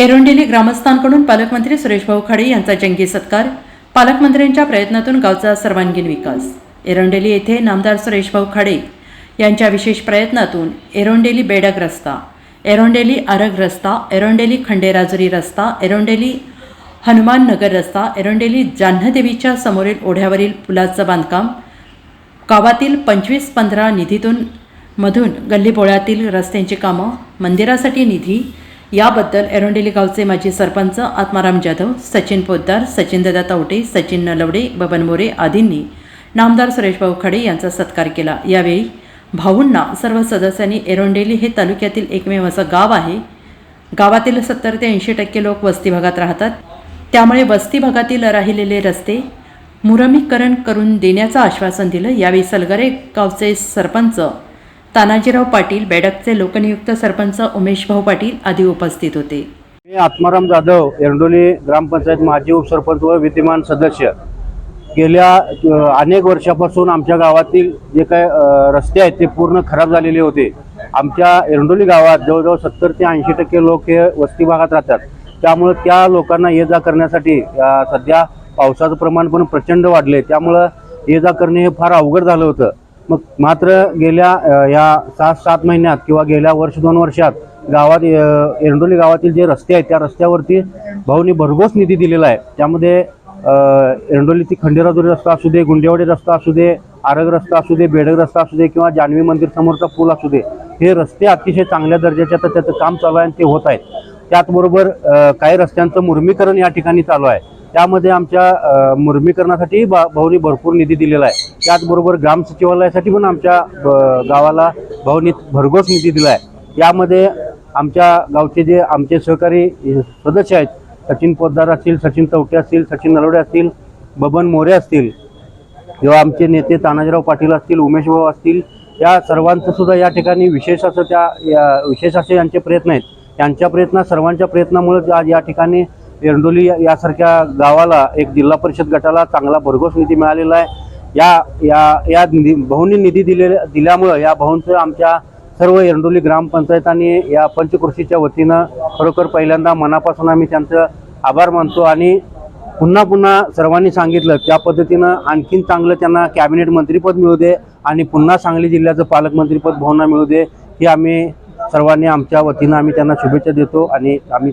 एरोंडेली ग्रामस्थांकडून पालकमंत्री सुरेशभाऊ खाडे यांचा जंगी सत्कार पालकमंत्र्यांच्या प्रयत्नातून गावचा सर्वांगीण विकास. एरोंडेली येथे नामदार सुरेशभाऊ खाडे यांच्या विशेष प्रयत्नातून एरोंडेली बेडग रस्ता एरोंडेली आरग रस्ता एरोंडेली खंडेराजुरी रस्ता एरोंडेली हनुमान नगर रस्ता एरोंडेली जान्हदेवीच्या समोरील ओढ्यावरील पुलाचं बांधकाम गावातील पंचवीस पंधरा निधीतून मधून गल्लीबोळ्यातील रस्त्यांची कामं मंदिरासाठी निधी याबद्दल एरोंडेली गावचे माजी सरपंच आत्माराम जाधव सचिन पोद्दार सचिनदादा तावटे सचिन नलवडे बबन मोरे आदींनी नामदार सुरेशभाऊ खडे यांचा सत्कार केला. यावेळी भाऊंना सर्व सदस्यांनी एरोंडेली हे तालुक्यातील एकमेव असं गाव आहे. गावातील सत्तर ते ऐंशी टक्के लोक वस्ती भागात राहतात. त्यामुळे वस्ती भागातील राहिलेले रस्ते मुरमीकरण करून देण्याचं आश्वासन दिलं. यावेळी सलगरे गावचे सरपंच तानाजीराव पाटील बेडकचे लोकनियुक्त सरपंच उमेश भाऊ पाटील आदी उपस्थित होते. मी आत्माराम जाधव एरडोली ग्रामपंचायत माजी उपसरपंच व विद्यमान सदस्य. गेल्या अनेक वर्षापासून आमच्या गावातील जे काय रस्ते आहेत ते पूर्ण खराब झालेले होते. आमच्या एरंडोली गावात जवळजवळ सत्तर ते ऐंशी टक्के लोक हे वस्ती भागात राहतात. त्यामुळं त्या लोकांना ये जा करण्यासाठी सध्या पावसाचं प्रमाण पण प्रचंड वाढले त्यामुळं ये जा करणे हे फार अवघड झालं होतं. मग मात्र गेल्या या सात सात महिन्यात किंवा गेल्या वर्ष दोन वर्षात गावात एरंडोली गावातील जे रस्ते आहेत त्या रस्त्यावरती भाऊनी भरघोस निधी दिलेला आहे. त्यामध्ये एरंडोली ती खंडेराजुरी रस्ता असू दे गुंडेवाडी रस्ता असू दे आरग रस्ता असू दे बेडग रस्ता असू दे किंवा जान्हवी मंदिर समोरचा पूल असू दे हे रस्ते अतिशय चांगल्या दर्जाचे आता त्याचं काम चालू आहे आणि ते होत आहेत. त्याचबरोबर काही रस्त्यांचं मुर्मीकरण या ठिकाणी चालू आहे. त्यामध्ये आमच्या मुर्मीकरणासाठी बा भाऊनी भरपूर निधी दिलेला आहे. त्याचबरोबर ग्राम सचिवालयासाठी पण आमच्या गावाला भाऊनी भरघोस निधी दिला आहे. यामध्ये आमच्या गावचे जे आमचे सहकारी सदस्य आहेत सचिन पोद्दार असतील सचिन चौटे असतील सचिन नलवडे असतील बबन मोरे असतील किंवा आमचे नेते तानाजीराव पाटील असतील उमेश भाऊ असतील या सर्वांचं सुद्धा या ठिकाणी विशेष असं त्या या विशेष असे यांचे प्रयत्न आहेत. त्यांच्या प्रयत्न सर्वांच्या प्रयत्नामुळे आज या ठिकाणी एरंडोली यासारख्या गावाला एक जिल्हा परिषद गटाला चांगला भरघोस निधी मिळालेला आहे. या या या निधी भाऊंनी निधी दिलेल्या दिल्यामुळं या भाऊंचं आमच्या सर्व एरंडोली ग्रामपंचायत आणि या पंचकृषीच्या वतीनं खरोखर पहिल्यांदा मनापासून आम्ही त्यांचं आभार मानतो आणि पुन्हा पुन्हा सर्वांनी सांगितलं त्या पद्धतीनं आणखीन चांगलं त्यांना कॅबिनेट मंत्रीपद मिळू दे आणि पुन्हा सांगली जिल्ह्याचं पालकमंत्रीपद भावना मिळू दे ही आम्ही सर्वांनी आमच्या वतीनं आम्ही त्यांना शुभेच्छा देतो आणि आम्ही